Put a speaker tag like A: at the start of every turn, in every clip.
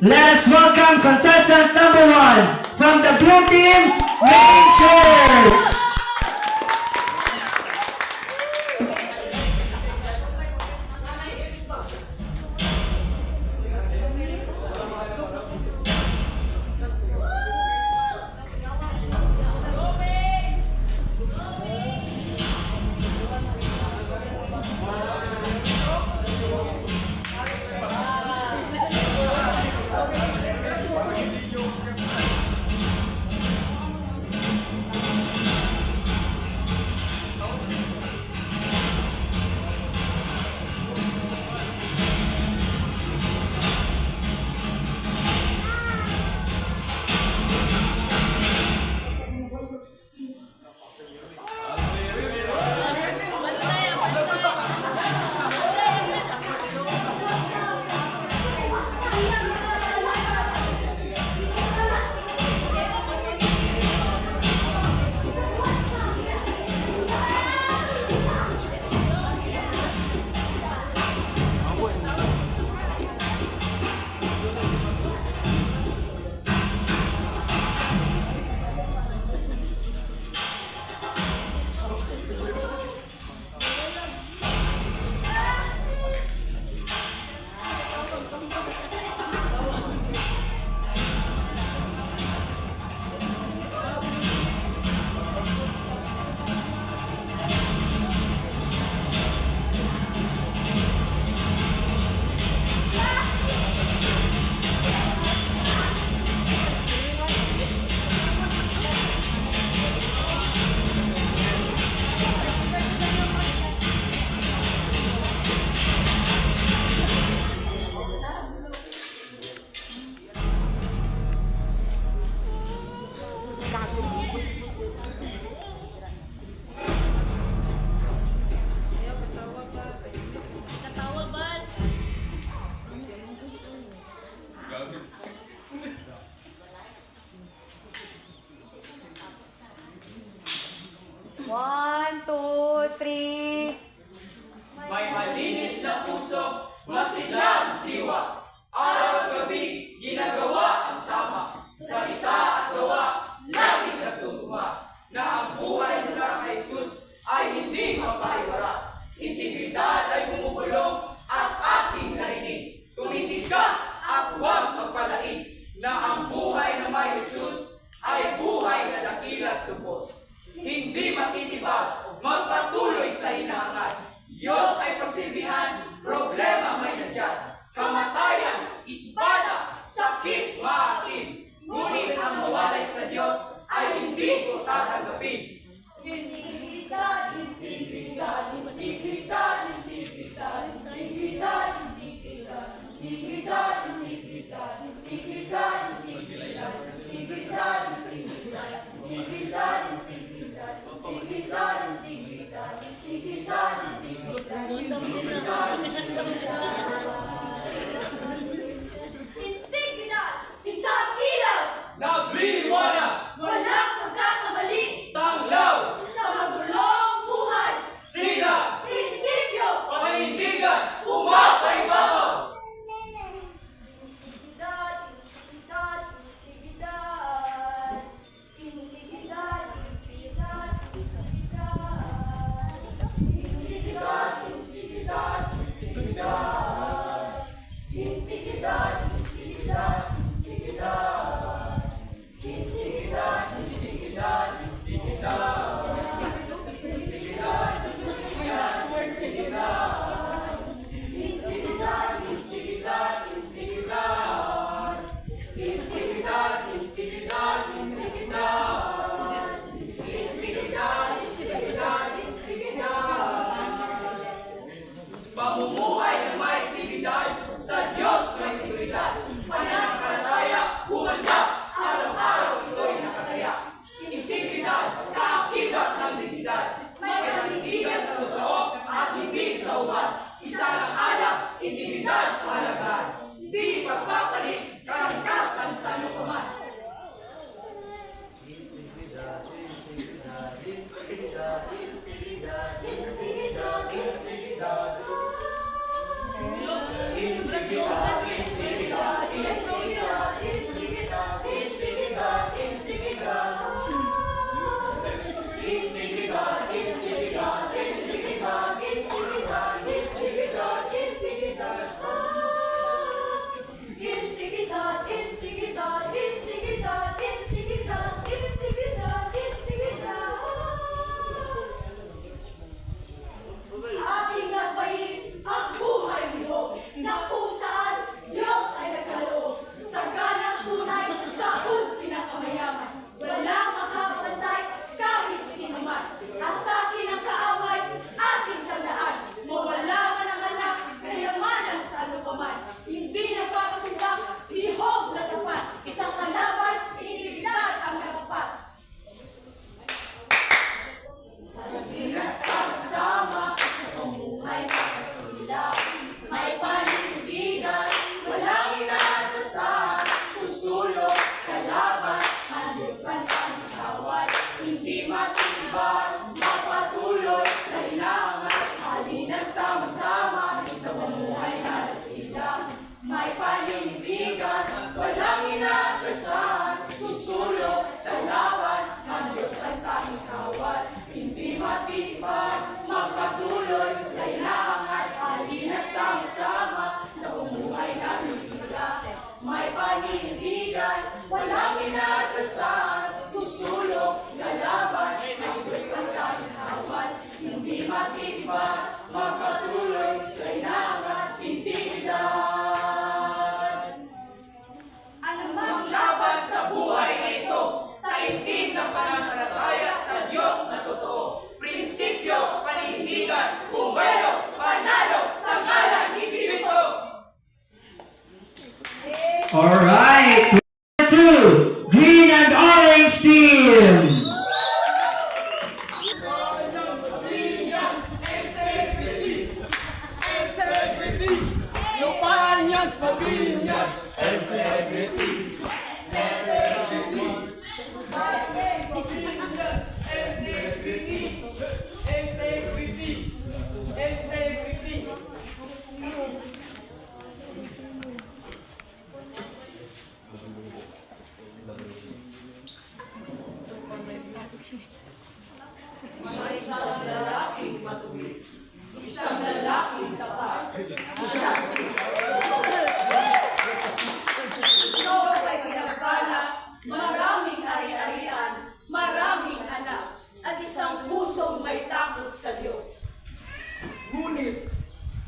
A: Let us welcome contestant number one from the blue team, Main Church.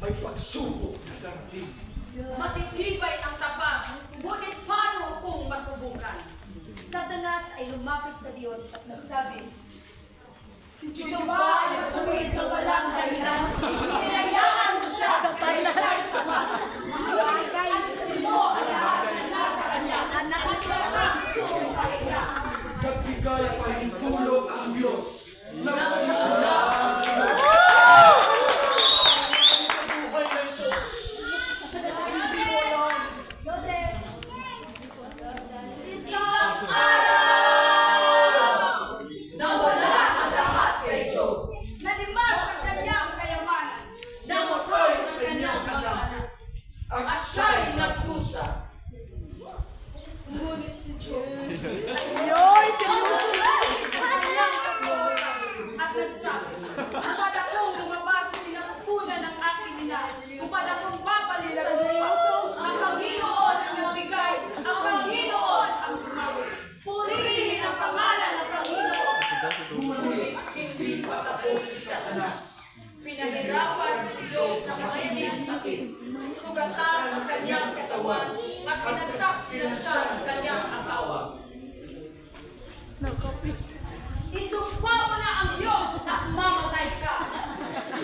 B: may
C: pagsubok na darating.
B: Matitibay ang tapang, ngunit paano kung masubukan?
D: Satanas ay lumapit sa Diyos at nagsabi,
C: Si
B: Diyo ba ay nagpuwid na walang dahilan? Hinayaan mo siya! Satanas! Yes, marinig sakit. Sugatan ang kanyang katawan at pinagtaksilan siya ng kanyang asawa. Isumpa mo na ang Diyos at mamatay ka.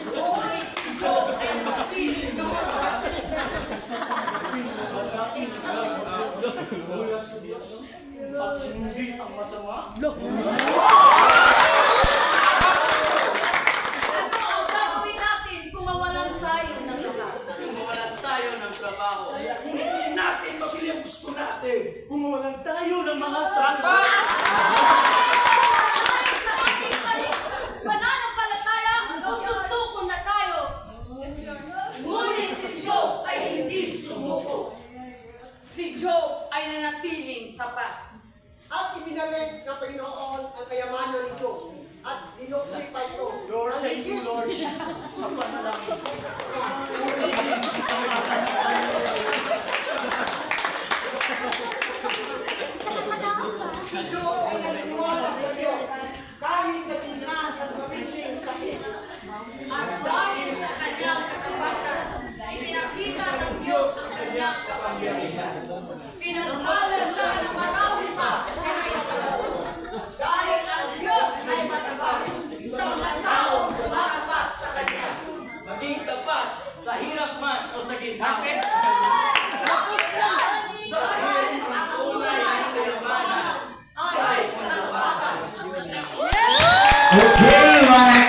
B: Ngunit si Job ay napili doon
C: Mula sa Diyos, at hindi ang masama.
B: Papa.
E: At ibinalay ng Panginoon ang kayamanan nito at dinokli pa ito.
C: Lord, thank you, Lord Jesus, sa panalangin.
E: Si Job ay naniniwala sa Diyos kahit sa tindahan at mabiting sakit.
B: At dahil sa kanyang
A: Okay,